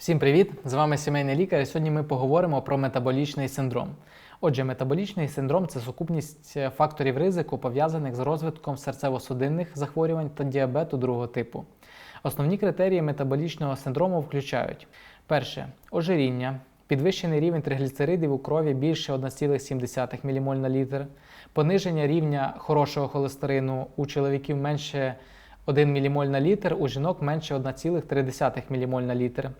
Всім привіт! З вами сімейний лікар. і Сьогодні ми поговоримо про метаболічний синдром. Отже, метаболічний синдром це сукупність е, факторів ризику, пов'язаних з розвитком серцево-судинних захворювань та діабету другого типу. Основні критерії метаболічного синдрому включають: перше ожиріння, підвищений рівень тригліцеридів у крові більше 1,7 ммоль на літр, пониження рівня хорошого холестерину у чоловіків менше 1 ммоль на літр, у жінок менше 1,3 ммоль на літр.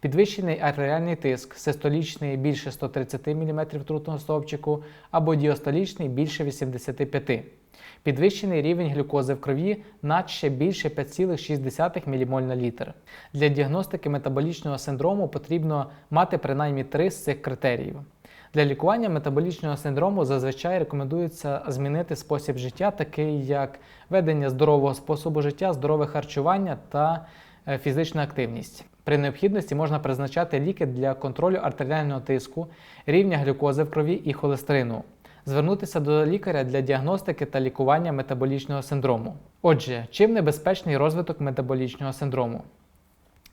Підвищений артеріальний тиск, систолічний більше 130 мм трутного стовпчику або діастолічний більше 85 Підвищений рівень глюкози в крові наче більше 5,6 ммоль на літр. Для діагностики метаболічного синдрому потрібно мати принаймні три з цих критеріїв. Для лікування метаболічного синдрому зазвичай рекомендується змінити спосіб життя, такий як ведення здорового способу життя, здорове харчування та е, фізична активність. При необхідності можна призначати ліки для контролю артеріального тиску, рівня глюкози в крові і холестерину. Звернутися до лікаря для діагностики та лікування метаболічного синдрому. Отже, чим небезпечний розвиток метаболічного синдрому?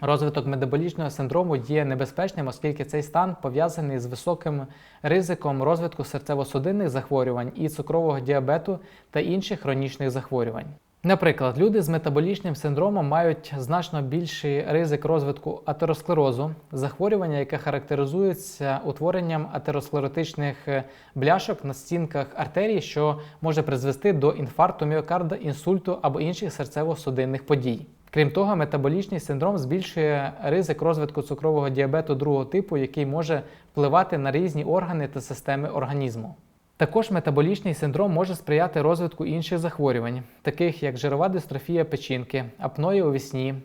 Розвиток метаболічного синдрому є небезпечним, оскільки цей стан пов'язаний з високим ризиком розвитку серцево-судинних захворювань і цукрового діабету та інших хронічних захворювань. Наприклад, люди з метаболічним синдромом мають значно більший ризик розвитку атеросклерозу, захворювання, яке характеризується утворенням атеросклеротичних е, бляшок на стінках артерій, що може призвести до інфаркту міокарда, інсульту або інших серцево-судинних подій. Крім того, метаболічний синдром збільшує ризик розвитку цукрового діабету другого типу, який може впливати на різні органи та системи організму. Також метаболічний синдром може сприяти розвитку інших захворювань, таких як жирова дистрофія печінки, апноє у вісні,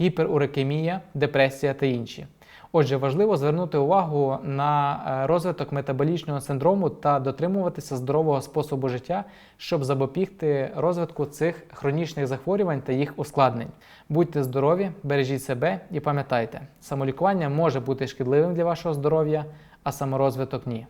гіперурекемія, депресія та інші. Отже, важливо звернути увагу на е, розвиток метаболічного синдрому та дотримуватися здорового способу життя, щоб запобігти розвитку цих хронічних захворювань та їх ускладнень. Будьте здорові, бережіть себе і пам'ятайте, самолікування може бути шкідливим для вашого здоров'я, а саморозвиток ні.